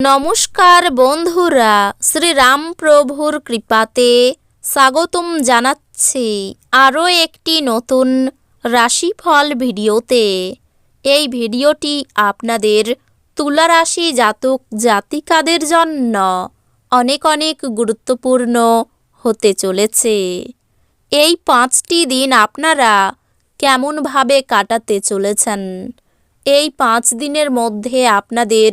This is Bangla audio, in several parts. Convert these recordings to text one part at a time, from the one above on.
নমস্কার বন্ধুরা, শ্রীরাম প্রভুর কৃপাতে স্বাগতম জানাচ্ছি আরও একটি নতুন রাশিফল ভিডিওতে। এই ভিডিওটি আপনাদের তুলা রাশি জাতক জাতিকাদের জন্য অনেক অনেক গুরুত্বপূর্ণ হতে চলেছে। এই পাঁচটি দিন আপনারা কেমনভাবে কাটাতে চলেছেন? এই পাঁচ দিনের মধ্যে আপনাদের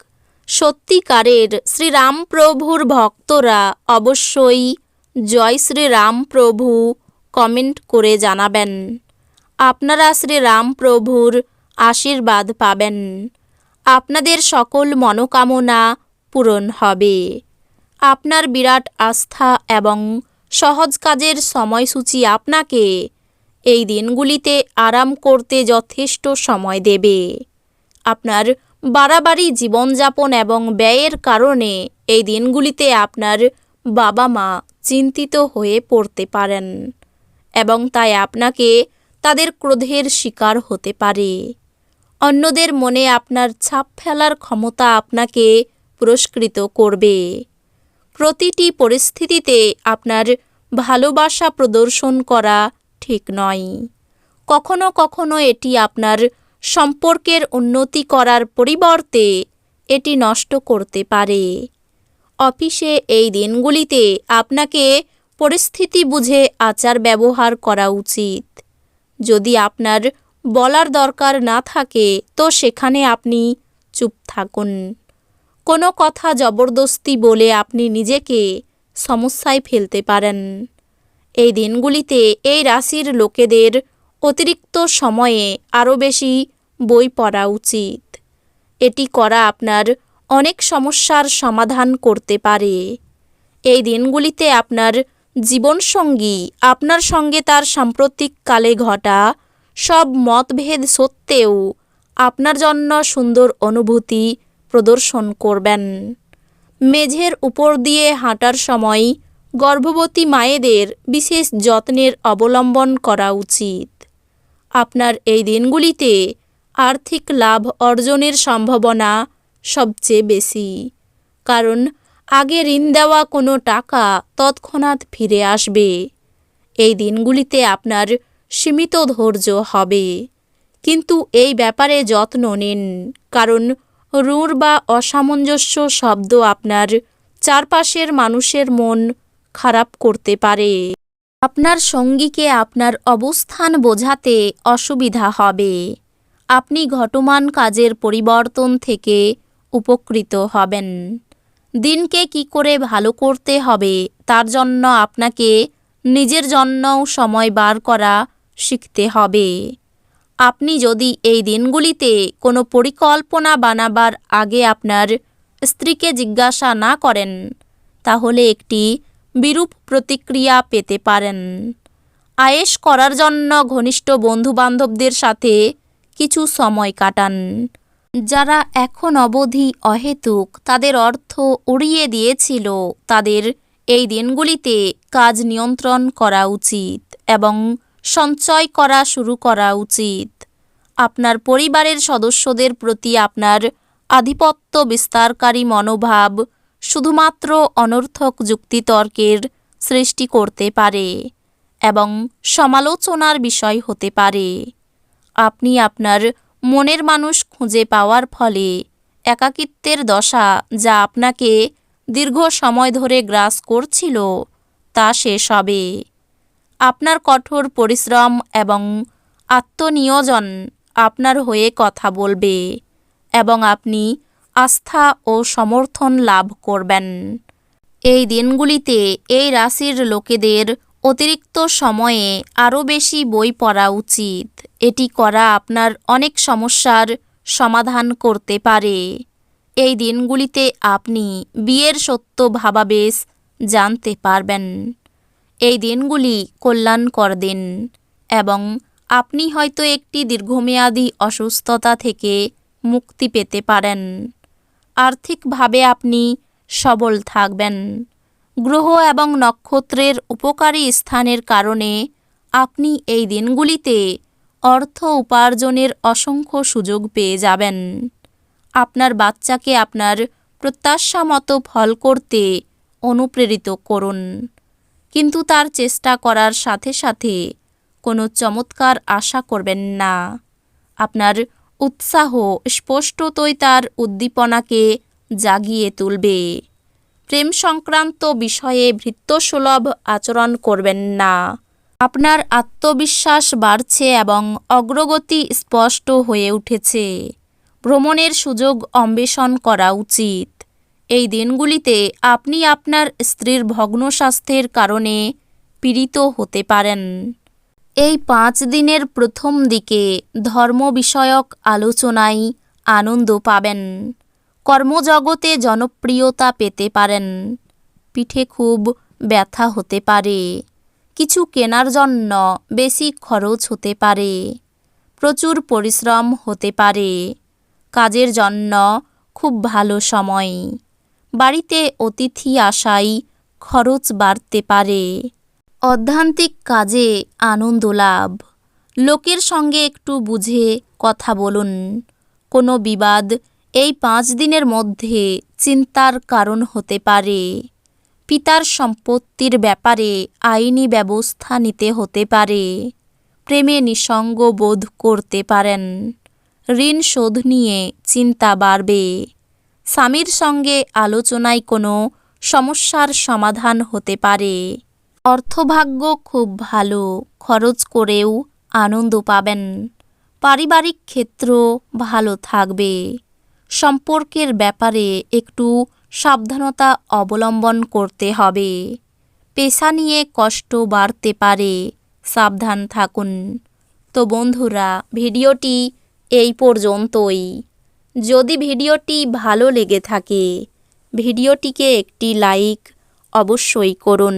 সত্যিকারের শ্রীরামপ্রভুর ভক্তরা অবশ্যই জয় শ্রীরামপ্রভু কমেন্ট করে জানাবেন। আপনারা শ্রীরামপ্রভুর আশীর্বাদ পাবেন। আপনাদের সকল মনোকামনা পূরণ হবে। আপনার বিরাট আস্থা এবং সহজ কাজের সময়সূচি আপনাকে এই দিনগুলিতে আরাম করতে যথেষ্ট সময় দেবে। আপনার বাড়াবাড়ি জীবনযাপন এবং ব্যয়ের কারণে এই দিনগুলিতে আপনার বাবা মা চিন্তিত হয়ে পড়তে পারেন এবং তাই আপনাকে তাদের ক্রোধের শিকার হতে পারে। অন্যদের মনে আপনার ছাপ ফেলার ক্ষমতা আপনাকে পুরস্কৃত করবে। প্রতিটি পরিস্থিতিতে আপনার ভালোবাসা প্রদর্শন করা ঠিক নয়। কখনো কখনো এটি আপনার সম্পর্কের উন্নতি করার পরিবর্তে এটি নষ্ট করতে পারে। অফিসে এই দিনগুলিতে আপনাকে পরিস্থিতি বুঝে আচার ব্যবহার করা উচিত। যদি আপনার বলার দরকার না থাকে, তো সেখানে আপনি চুপ থাকুন। কোনো কথা জবরদস্তি বলে আপনি নিজেকে সমস্যায় ফেলতে পারেন। এই দিনগুলিতে এই রাশির লোকেদের অতিরিক্ত সময়ে আরও বেশি বই পড়া উচিত। এটি করা আপনার অনেক সমস্যার সমাধান করতে পারে। এই দিনগুলিতে আপনার জীবনসঙ্গী, আপনার সঙ্গে তার সাম্প্রতিককালে ঘটা সব মতভেদ সত্ত্বেও আপনার জন্য সুন্দর অনুভূতি প্রদর্শন করবেন। মেঝের উপর দিয়ে হাঁটার সময় গর্ভবতী মায়েদের বিশেষ যত্নের অবলম্বন করা উচিত। আপনার এই দিনগুলিতে আর্থিক লাভ অর্জনের সম্ভাবনা সবচেয়ে বেশি। কারণ আগে ঋণ দেওয়া কোনো টাকা তৎক্ষণাৎ ফিরে আসবে। এই দিনগুলিতে আপনার সীমিত ধৈর্য হবে। কিন্তু এই ব্যাপারে যত্ন নিন, কারণ রুঁড় বা অসামঞ্জস্য শব্দ আপনার চারপাশের মানুষের মন খারাপ করতে পারে। আপনার সঙ্গীকে আপনার অবস্থান বোঝাতে অসুবিধা হবে। আপনি ঘটমান কাজের পরিবর্তন থেকে উপকৃত হবেন। দিনকে কি করে ভালো করতে হবে তার জন্য আপনাকে নিজের জন্যও সময় বার করা শিখতে হবে। আপনি যদি এই দিনগুলিতে কোনো পরিকল্পনা বানাবার আগে আপনার স্ত্রীকে জিজ্ঞাসা না করেন, তাহলে একটি বিরূপ প্রতিক্রিয়া পেতে পারেন। আয়েশ করার জন্য ঘনিষ্ঠ বন্ধুবান্ধবদের সাথে কিছু সময় কাটান। যারা এখন অবধি অহেতুক, তাদের অর্থ উড়িয়ে দিয়েছিল। তাদের এই দিনগুলিতে কাজ নিয়ন্ত্রণ করা উচিত এবং সঞ্চয় করা শুরু করা উচিত। আপনার পরিবারের সদস্যদের প্রতি আপনার আধিপত্য বিস্তারকারী মনোভাব শুধুমাত্র অনর্থক যুক্তিতর্কের সৃষ্টি করতে পারে এবং সমালোচনার বিষয় হতে পারে। আপনি আপনার মনের মানুষ খুঁজে পাওয়ার ফলে একাকিত্বের দশা যা আপনাকে দীর্ঘ সময় ধরে গ্রাস করছিল, তা শেষ হবে। আপনার কঠোর পরিশ্রম এবং আত্মনিয়োজন আপনার হয়ে কথা বলবে এবং আপনি আস্থা ও সমর্থন লাভ করবেন। এই দিনগুলিতে এই রাশির লোকেদের অতিরিক্ত সময়ে আরও বেশি বই পড়া উচিত। এটি করা আপনার অনেক সমস্যার সমাধান করতে পারে। এই দিনগুলিতে আপনি বিয়ের সত্য ভাবাবেশ জানতে পারবেন। এই দিনগুলি কল্যাণকর দিন এবং আপনি হয়তো একটি দীর্ঘমেয়াদী অসুস্থতা থেকে মুক্তি পেতে পারেন। আর্থিকভাবে আপনি সবল থাকবেন। গ্রহ এবং নক্ষত্রের উপকারী স্থানের কারণে আপনি এই দিনগুলিতে অর্থ উপার্জনের অসংখ্য সুযোগ পেয়ে যাবেন। আপনার বাচ্চাকে আপনার প্রত্যাশা মতো ফল করতে অনুপ্রেরিত করুন। কিন্তু তার চেষ্টা করার সাথে সাথে কোনো চমৎকার আশা করবেন না। আপনার উৎসাহ স্পষ্টতই তার উদ্দীপনাকে জাগিয়ে তুলবে। প্রেম সংক্রান্ত বিষয়ে ভৃত্যসুলভ আচরণ করবেন না। আপনার আত্মবিশ্বাস বাড়ছে এবং অগ্রগতি স্পষ্ট হয়ে উঠেছে। ভ্রমণের সুযোগ অন্বেষণ করা উচিত। এই দিনগুলিতে আপনি আপনার স্ত্রীর ভগ্ন স্বাস্থ্যের কারণে পীড়িত হতে পারেন। এই পাঁচ দিনের প্রথম দিকে ধর্ম বিষয়ক আলোচনায় আনন্দ পাবেন। কর্মজগতে জনপ্রিয়তা পেতে পারেন। পিঠে খুব ব্যথা হতে পারে। কিছু কেনার জন্য বেশি খরচ হতে পারে। প্রচুর পরিশ্রম হতে পারে। কাজের জন্য খুব ভালো সময়। বাড়িতে অতিথি আসায় খরচ বাড়তে পারে। অধ্যান্তিক কাজে আনন্দ লাভ। লোকের সঙ্গে একটু বুঝে কথা বলুন। কোনো বিবাদ এই পাঁচ দিনের মধ্যে চিন্তার কারণ হতে পারে। পিতার সম্পত্তির ব্যাপারে আইনি ব্যবস্থা নিতে হতে পারে। প্রেমে নিঃসঙ্গ বোধ করতে পারেন। ঋণ শোধ নিয়ে চিন্তা বাড়বে। স্বামীর সঙ্গে আলোচনায় কোনো সমস্যার সমাধান হতে পারে। অর্থভাগ্য খুব ভালো, খরচ করেও আনন্দ পাবেন। পারিবারিক ক্ষেত্র ভালো থাকবে। সম্পর্কের ব্যাপারে একটু সাবধানতা অবলম্বন করতে হবে। পেশা নিয়ে কষ্ট বাড়তে পারে, সাবধান থাকুন। তো বন্ধুরা, ভিডিওটি এই পর্যন্তই। যদি ভিডিওটি ভালো লেগে থাকে, ভিডিওটিকে একটি লাইক অবশ্যই করুন।